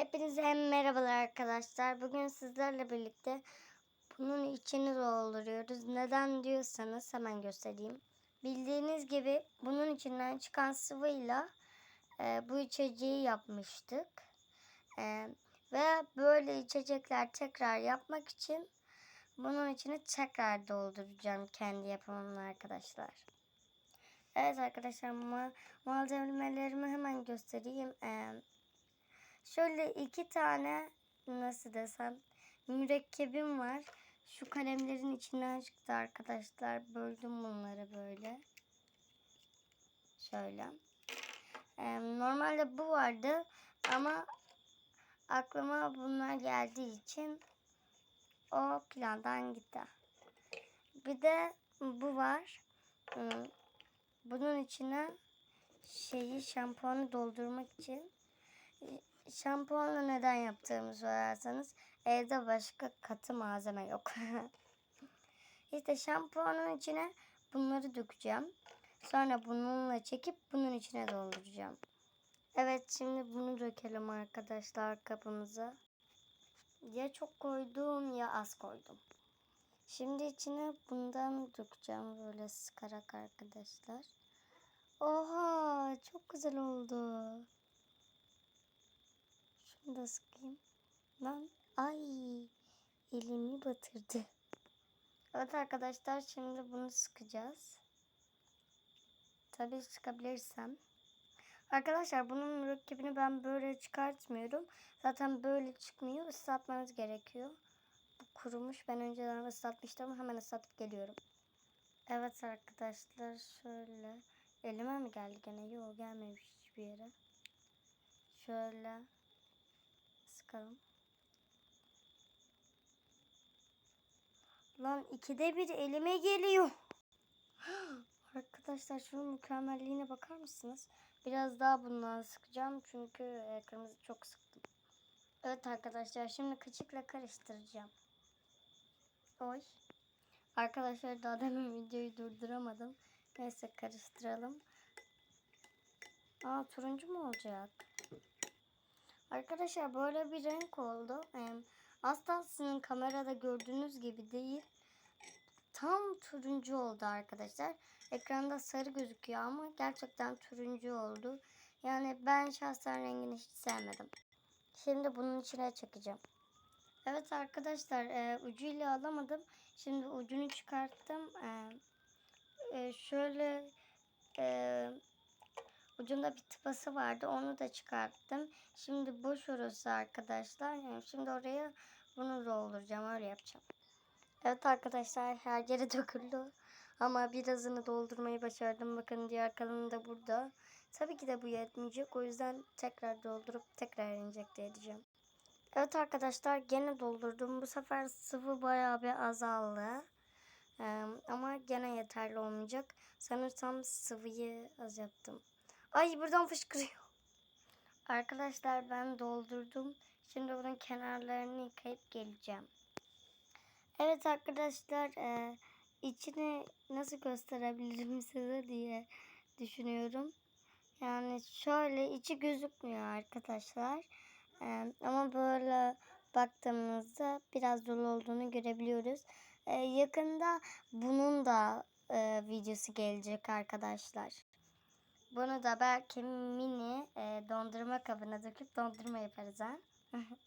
Hepinize merhabalar arkadaşlar. Bugün sizlerle birlikte bunun içini dolduruyoruz. Neden diyorsanız hemen göstereyim. Bildiğiniz gibi bunun içinden çıkan sıvıyla e, bu içeceği yapmıştık. E, ve böyle içecekler tekrar yapmak için bunun içini tekrar dolduracağım kendi yapımımla arkadaşlar. Evet arkadaşlar ma malzemelerimi hemen göstereyim. Ee, şöyle iki tane nasıl desem mürekkebim var. Şu kalemlerin içinden çıktı arkadaşlar. Böldüm bunları böyle. Şöyle. Ee, normalde bu vardı ama aklıma bunlar geldiği için o plandan gitti. Bir de bu var. Bunun içine şeyi şampuanı doldurmak için şampuanla neden yaptığımı sorarsanız evde başka katı malzeme yok. işte şampuanın içine bunları dökeceğim. Sonra bununla çekip bunun içine dolduracağım. Evet şimdi bunu dökelim arkadaşlar kapımıza. Ya çok koydum ya az koydum. Şimdi içine bundan dökeceğim böyle sıkarak arkadaşlar. Oha çok güzel oldu. Şunu da sıkayım. Lan ay elimi batırdı. Evet arkadaşlar şimdi bunu sıkacağız. Tabii sıkabilirsem. Arkadaşlar bunun mürekkebini ben böyle çıkartmıyorum. Zaten böyle çıkmıyor. Islatmanız gerekiyor. Bu kurumuş. Ben önceden ıslatmıştım. Hemen ıslatıp geliyorum. Evet arkadaşlar şöyle. Elime mi geldi gene? Yok gelmemiş hiçbir yere. Şöyle. Sıkalım. Lan ikide bir elime geliyor. Arkadaşlar şunun mükemmelliğine bakar mısınız? Biraz daha bundan sıkacağım çünkü e, kırmızı çok sıktım. Evet arkadaşlar şimdi kıçıkla karıştıracağım. Oy. Arkadaşlar daha demin videoyu durduramadım. Neyse karıştıralım. Aa turuncu mu olacak? Arkadaşlar böyle bir renk oldu. Asla sizin kamerada gördüğünüz gibi değil. Tam turuncu oldu arkadaşlar. Ekranda sarı gözüküyor ama gerçekten turuncu oldu. Yani ben şahsen rengini hiç sevmedim. Şimdi bunun içine çekeceğim. Evet arkadaşlar e, ucuyla alamadım. Şimdi ucunu çıkarttım. E, e, şöyle e, ucunda bir tıpası vardı. Onu da çıkarttım. Şimdi boş orası arkadaşlar. Yani şimdi oraya bunu dolduracağım. Öyle yapacağım. Evet arkadaşlar her yere döküldü. Ama birazını doldurmayı başardım. Bakın diğer kalanı da burada. Tabii ki de bu yetmeyecek. O yüzden tekrar doldurup tekrar enjekte edeceğim. Evet arkadaşlar gene doldurdum. Bu sefer sıvı bayağı bir azaldı. Ee, ama gene yeterli olmayacak. Sanırsam sıvıyı az yaptım. Ay buradan fışkırıyor. Arkadaşlar ben doldurdum. Şimdi bunun kenarlarını yıkayıp geleceğim. Evet arkadaşlar e, içini nasıl gösterebilirim size diye düşünüyorum. Yani şöyle içi gözükmüyor arkadaşlar. E, ama böyle baktığımızda biraz dolu olduğunu görebiliyoruz. E, yakında bunun da e, videosu gelecek arkadaşlar. Bunu da belki mini e, dondurma kabına döküp dondurma yaparız ha.